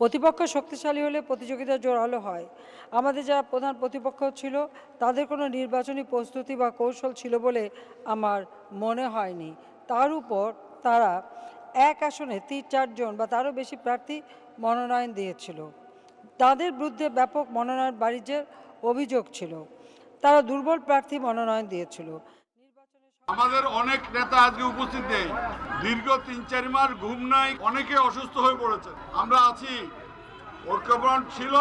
প্রতিপক্ষ শক্তিশালী হলে প্রতিযোগিতা জোরালো হয়। আমাদের যারা প্রধান প্রতিপক্ষ ছিল, তাদের কোনো নির্বাচনী প্রস্তুতি বা কৌশল ছিল বলে আমার মনে হয়নি। তার উপর তারা এক আসনে তিন চারজন বা তারও বেশি প্রার্থী মনোনয়ন দিয়েছিল। তাদের বিরুদ্ধে ব্যাপক মনোনয়ন বাণিজ্যের অভিযোগ ছিল। তারা দুর্বল প্রার্থী মনোনয়ন দিয়েছিল। আমাদের অনেক নেতা আজকে উপস্থিত নেই। দীর্ঘ তিন চার মাস ঘুম নাই অনেকে অসুস্থ হয়ে পড়েছে। আমরা আছি ঐক্যবন ছিল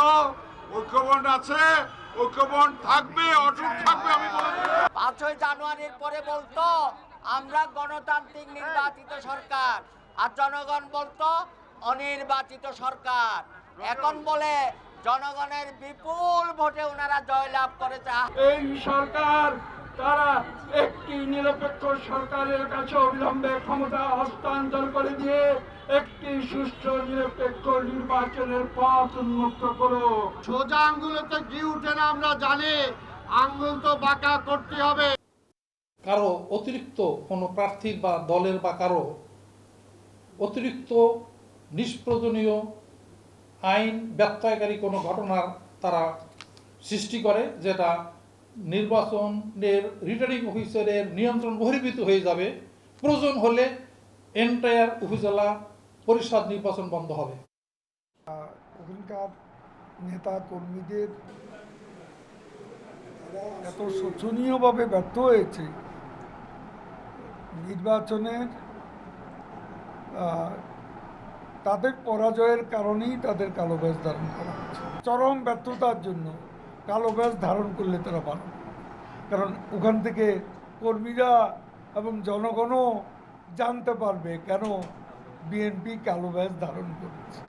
ঐক্যবন আছে ঐক্যবন থাকবে অটুট থাকবে আমি পাঁচই জানুয়ারির পরে বলতো আমরা গণতান্ত্রিক নির্বাচিত সরকার। আর জনগণ বলতো অনির্বাচিত সরকার। এখন বলে জনগণের বিপুল ভোটে ওনারা জয়লাভ করেছে। এই সরকার তারা একটি নিরপেক্ষ সরকারের কাছে অবিলম্বে ক্ষমতা হস্তান্তর করে দিয়ে একটি সুষ্ঠু নিরপেক্ষ নির্বাচনের পথ উন্মুক্ত করো সোজা আঙ্গুলেতে ঘি উঠে না আমরা জানি। আঙ্গুল তো বাঁকা করতে হবে। কারও অতিরিক্ত কোনো প্রার্থীর বা দলের বা কারও অতিরিক্ত নিষ্প্রয়োজনীয় আইন ব্যত্যয়কারী কোনো ঘটনার তারা সৃষ্টি করে যেটা নির্বাচনের রিটার্নিং অফিসারের নিয়ন্ত্রণ বহির্ভূত হয়ে যাবে। প্রয়োজন হলে এন্টায়ার উপজেলা পরিষদ নির্বাচন বন্ধ হবে। ওখানকার নেতা কর্মীদের এত শোচনীয়ভাবে ব্যর্থ হয়েছে। নির্বাচনের তাদের পরাজয়ের কারণেই তাদের কালো ধারণ করা হচ্ছে। চরম ব্যর্থতার জন্য কালো ব্যাস ধারণ করলে তারা ভালো কারণ ওখান থেকে কর্মীরা এবং জনগণও জানতে পারবে কেন বিএনপি কালো ব্যাস ধারণ করেছে।